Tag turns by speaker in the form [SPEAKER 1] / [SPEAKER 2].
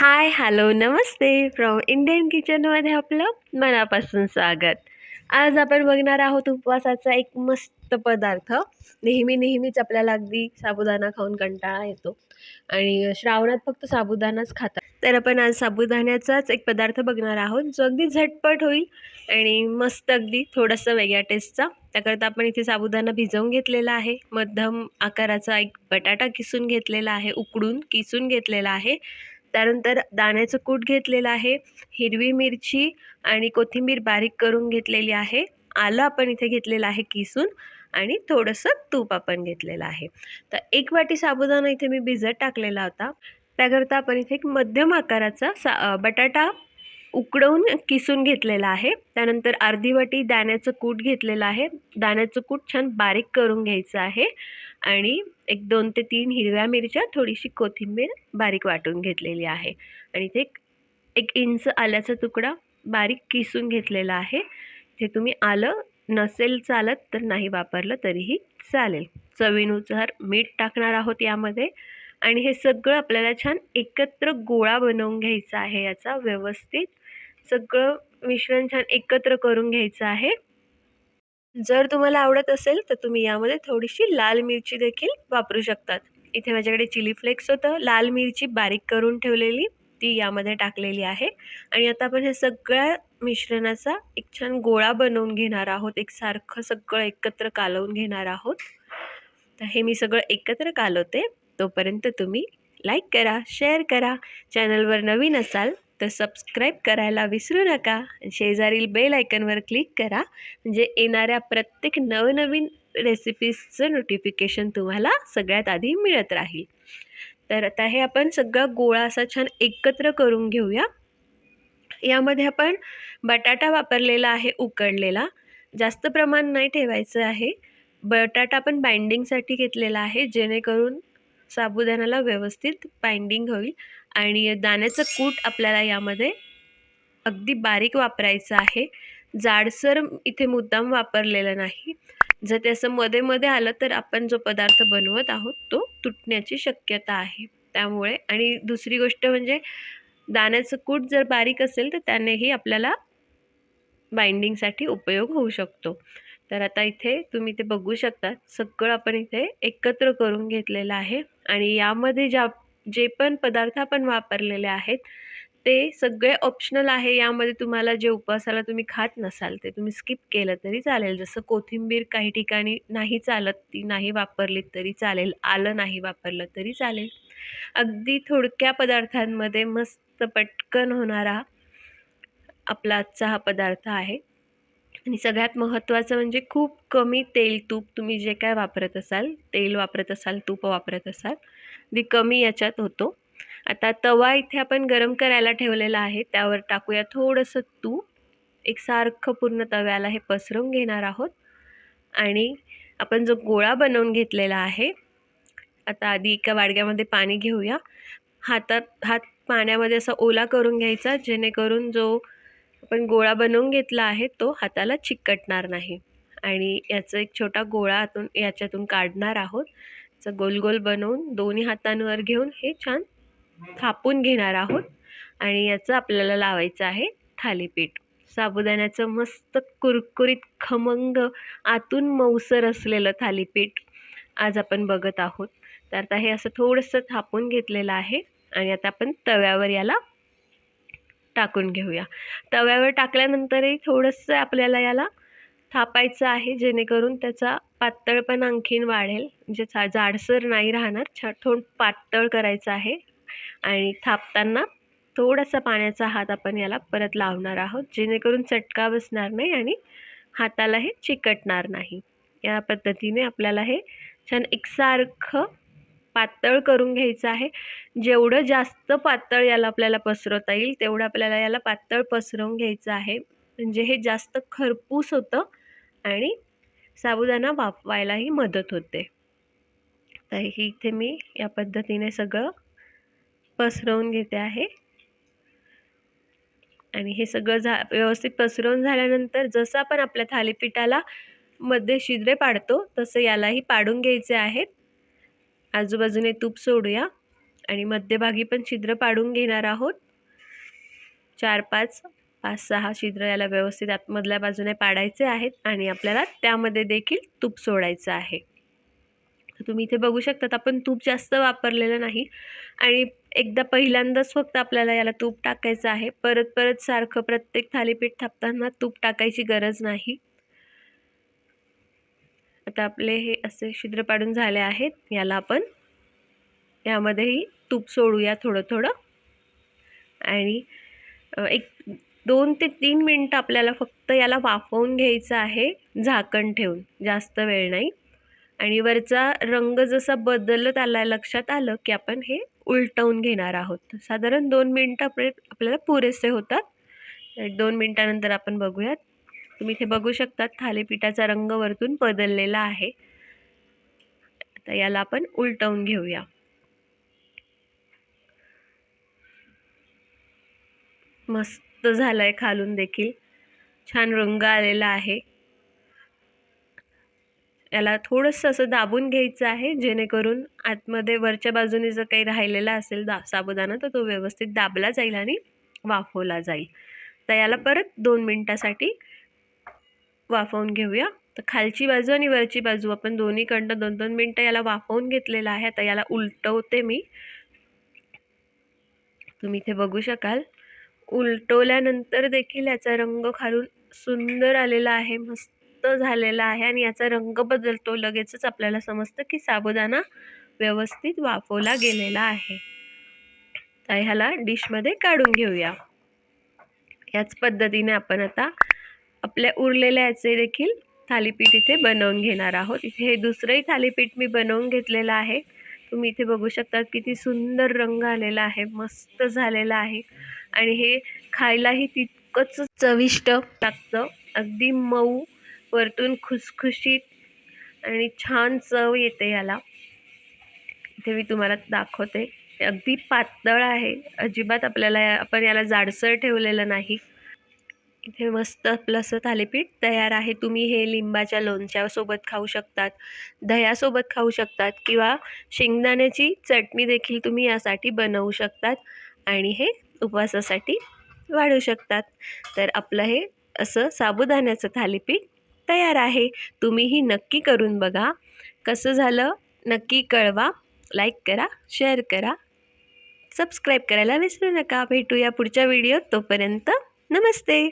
[SPEAKER 1] High hello Namaste. From Indian किचनमध्ये आपलं मनापासून स्वागत. आज आपण बघणार आहोत उपवासाचा एक मस्त पदार्थ. नेहमी नेहमीच आपल्याला अगदी साबुदाणा खाऊन कंटाळा येतो. आणि श्रावणात फक्त साबुदाणाच खातात. तर आपण आज साबुदाण्याचाच एक पदार्थ बघणार आहोत जो अगदी झटपट होईल आणि मस्त अगदी थोडासा वेगळ्या टेस्टचा त्याकरता आपण इथे साबुदाणा भिजवून घेतलेला आहे. मध्यम आकाराचा एक बटाटा किसून घेतलेला आहे उकडून किसून घेतलेला आहे. त्यानंतर दाण्याचं कूट घेतलेलं आहे हिरवी मिरची आणि कोथिंबीर बारीक करून घेतलेली आहे. आलं आपण इथे घेतलेलं आहे किसून आणि थोडंसं तूप आपण घेतलेलं आहे. तर एक वाटी साबुदाणा इथे मी भिजत टाकलेला होता. त्याकरता आपण इथे एक मध्यम आकाराचा सा बटाटा उकडवून किसून घेतलेला आहे. त्यानंतर अर्धी वाटी दाण्याचं कूट घेतलेलं आहे. दाण्याचं कूट छान बारीक करून घ्यायचं आहे. आणि एक दोन ते तीन हिरव्या मिरच्या थोडीशी कोथिंबीर बारीक वाटून घेतलेली आहे. आणि ते एक एक इंच आल्याचा तुकडा बारीक किसून घेतलेला आहे. ते तुम्ही आलं नसेल चालत तर नाही वापरलं तरीही चालेल. चवीनुसार मीठ टाकणार आहोत यामध्ये. आणि हे सगळं आपल्याला छान एकत्र गोळा बनवून घ्यायचा आहे याचा व्यवस्थित सगळं मिश्रण छान एकत्र करून घ्यायचं आहे. जर तुम्हाला आवडत असेल तर तुम्ही यामध्ये थोडीशी लाल मिरची देखील वापरू शकतात. इथे माझ्याकडे चिली फ्लेक्स होतं. लाल मिरची बारीक करून ठेवलेली ती यामध्ये टाकलेली आहे. आणि आता आपण हे सगळ्या मिश्रणाचा एक छान गोळा बनवून घेणार आहोत. एक सारखं सगळं एकत्र कालवून घेणार आहोत. तर हे मी सगळं एकत्र कालवते. तोपर्यंत तुम्ही लाईक करा शेअर करा. चॅनलवर नवीन असाल तर सबस्क्राईब करायला विसरू नका. शेजारील बेल आयकनवर क्लिक करा. म्हणजे येणाऱ्या प्रत्येक नवनवीन रेसिपीजचं नोटिफिकेशन तुम्हाला सगळ्यात आधी मिळत राहील. तर आता हे आपण सगळा गोळा असा छान एकत्र करून घेऊया. यामध्ये आपण बटाटा वापरलेला आहे उकडलेला. जास्त प्रमाण नाही ठेवायचं आहे. बटाटा आपण बाइंडिंगसाठी घेतलेला आहे जेणेकरून साबुदाण्याला व्यवस्थित बाइंडिंग होईल. आणि दाण्याचं कूट आपल्याला यामध्ये अगदी बारीक वापरायचं आहे. जाडसर इथे मुद्दाम वापरलेलं नाही. जर ते असं मध्ये मध्ये आलं तर आपण जो पदार्थ बनवत आहोत तो तुटण्याची शक्यता आहे. त्यामुळे आणि दुसरी गोष्ट म्हणजे दाण्याचं कूट जर बारीक असेल तर त्यानेही आपल्याला बाइंडिंगसाठी उपयोग होऊ शकतो. तर आता इथे तुम्ही ते बघू शकता. सगळं आपण इथे एकत्र करून घेतलेलं आहे. आणि यामध्ये ज्या जे पण पदार्थ आपण वापरलेले आहेत ते सगळे ऑप्शनल आहे. यामध्ये तुम्हाला जे उपवासाला तुम्ही खात नसाल ते तुम्ही स्किप केलं तरी चालेल. जसं कोथिंबीर काही ठिकाणी नाही चालत ती नाही वापरलीत तरी चालेल. आलं नाही वापरलं तरी चालेल. अगदी थोडक्या पदार्थांमध्ये मस्त पटकन होणारा आपला आजचा हा पदार्थ आहे. आणि सगळ्यात महत्त्वाचं म्हणजे खूप कमी तेल तूप तुम्ही जे काय वापरत असाल तेल वापरत असाल तूप वापरत असाल दी कमी याच्यात होतो. आता तवा इथे आपण गरम करायला ठेवलेला आहे त्यावर टाकूया थोडंसं तूप. एकसारखं पूर्ण तव्याला हे पसरवून घेणार आहोत. आणि आपण जो गोळा बनवून घेतलेला आहे आता आधी एका वाडग्यामध्ये पाणी घेऊया. हातात हात पाण्यामध्ये असा ओला करून घ्यायचा जेणेकरून जो आपण गोळा बनवून घेतला आहे तो हाताला चिकटणार नाही. आणि याचा एक छोटा गोळा आतून याच्यातून काढणार आहोत. असं गोल गोल बनवून दोन्ही हातांवर घेऊन हे छान थापून घेणार आहोत. आणि याचं आपल्याला लावायचं आहे थालीपीठ. साबुदाण्याचं मस्त कुरकुरीत खमंग आतून मऊसर असलेलं थालीपीठ आज आपण बघत आहोत. तर आता हे असं थोडंसं थापून घेतलेलं आहे. आणि आता आपण तव्यावर याला टाकून घेऊया. तव्यावर टाकल्यानंतरही थोडंसं आपल्याला याला थापायचं आहे जेणेकरून त्याचा पातळपण आणखीन वाढेल. म्हणजे चा जाडसर नाही राहणार. छा थोडं पातळ करायचं आहे. आणि थापताना थोडासा पाण्याचा हात आपण याला परत लावणार आहोत जेणेकरून चटका बसणार नाही आणि हाताला हे चिकटणार नाही. या पद्धतीने आपल्याला हे छान एकसारखं पातळ करून घ्यायचं आहे. जेवढं जास्त पातळ याला आपल्याला पसरवता येईल तेवढं आपल्याला याला पातळ पसरवून घ्यायचं आहे. म्हणजे हे जास्त खरपूस होतं आणि साबुदाणा वाफवायलाही मदत होते. तर ही इथे मी या पद्धतीने सगळं पसरवून घेते आहे. आणि हे सगळं झा व्यवस्थित पसरवून झाल्यानंतर जसं आपण आपल्या थालीपीठाला मध्ये शिद्रे पाडतो तसं यालाही पाडून घ्यायचे आहेत. आजूबाजूने तूप सोडूया. आणि मध्यभागी पण छिद्र पाडून घेणार आहोत. चार पाच पाच सहा छिद्र याला व्यवस्थित आतमधल्या बाजूने पाडायचे आहेत आणि आपल्याला त्यामध्ये देखील तूप सोडायचं आहे. तुम्ही इथे बघू शकतात आपण तूप जास्त वापरलेलं नाही. आणि एकदा पहिल्यांदाच फक्त आपल्याला याला तूप टाकायचं आहे. परत परत सारखं प्रत्येक थालीपीठ थापताना तूप टाकायची गरज नाही. आता आपले हे असे छिद्र पाडून झाले आहेत. याला आपण यामध्येही तूप सोडूया थोडं थोडं. आणि एक दोन ते तीन मिनटं आपल्याला फक्त याला वाफवून घ्यायचं आहे झाकण ठेवून. जास्त वेळ नाही. आणि वरचा रंग जसा बदलत आला लक्षात आलं की आपण हे उलटवून घेणार आहोत. साधारण दोन मिनटं आपले आपल्याला पुरेसे होतात. एक दोन मिनटानंतर आपण बघूयात. तुम्ही इथे बघू शकता थालीपीठाचा रंग वरतून बदललेला आहे. आता याला आपण उलटवून घेऊया. मस्त झालंय खालून देखील. छान रंग आलेला आहे. याला थोडंसं असं दाबून घ्यायचं आहे जेणेकरून आतमध्ये वरच्या बाजूने जर काही राहिलेला असेल दा साबुदाणा तर तो व्यवस्थित दाबला जाईल आणि वाफवला जाईल. तर याला परत दोन मिनटासाठी वाफवून घेऊया. तर खालची बाजू आणि वरची बाजू आपण दोन्हीकडनं दोन दोन मिनटं याला वाफवून घेतलेलं आहे. आता याला उलटवते मी. तुम्ही इथे बघू शकाल. उलटवल्यानंतर देखील याचा रंग खालून सुंदर आलेला आहे मस्त झालेला आहे आणि याचा रंग बदलतो. लगेचच आपल्याला समजतं की साबुदाणा व्यवस्थित वाफवला गेलेला आहे. तर ह्याला डिशमध्ये काढून घेऊया. याच पद्धतीने आपण आता आपल्या उरलेल्या याचे देखील थालीपीठ इथे बनवून घेणार आहोत. इथे हे दुसरंही थालीपीठ मी बनवून घेतलेलं आहे. तुम्ही इथे बघू शकता किती सुंदर रंग आलेला आहे मस्त झालेला आहे. आणि हे खायलाही तितकंच चविष्ट लागतं. अगदी मऊ वरतून खुसखुशीत आणि छान चव येते याला. इथे मी तुम्हाला दाखवते. अगदी पातळ आहे. अजिबात आपल्याला आपण याला जाडसर ठेवलेलं नाही. इथे मस्त आपलं असं थालीपीठ तयार आहे. तुम्ही हे लिंबाच्या लोणच्यासोबत खाऊ शकतात दह्यासोबत खाऊ शकतात किंवा शेंगदाण्याची चटणी देखील तुम्ही यासाठी बनवू शकतात आणि हे उपवासासाठी वाढू शकतात. तर आपलं हे असं साबुदाण्याचं थालीपीठ तयार आहे. तुम्हीही नक्की करून बघा. कसं झालं नक्की कळवा. लाईक करा शेअर करा. सबस्क्राईब करायला विसरू नका. भेटूया पुढच्या व्हिडिओत. तोपर्यंत नमस्ते.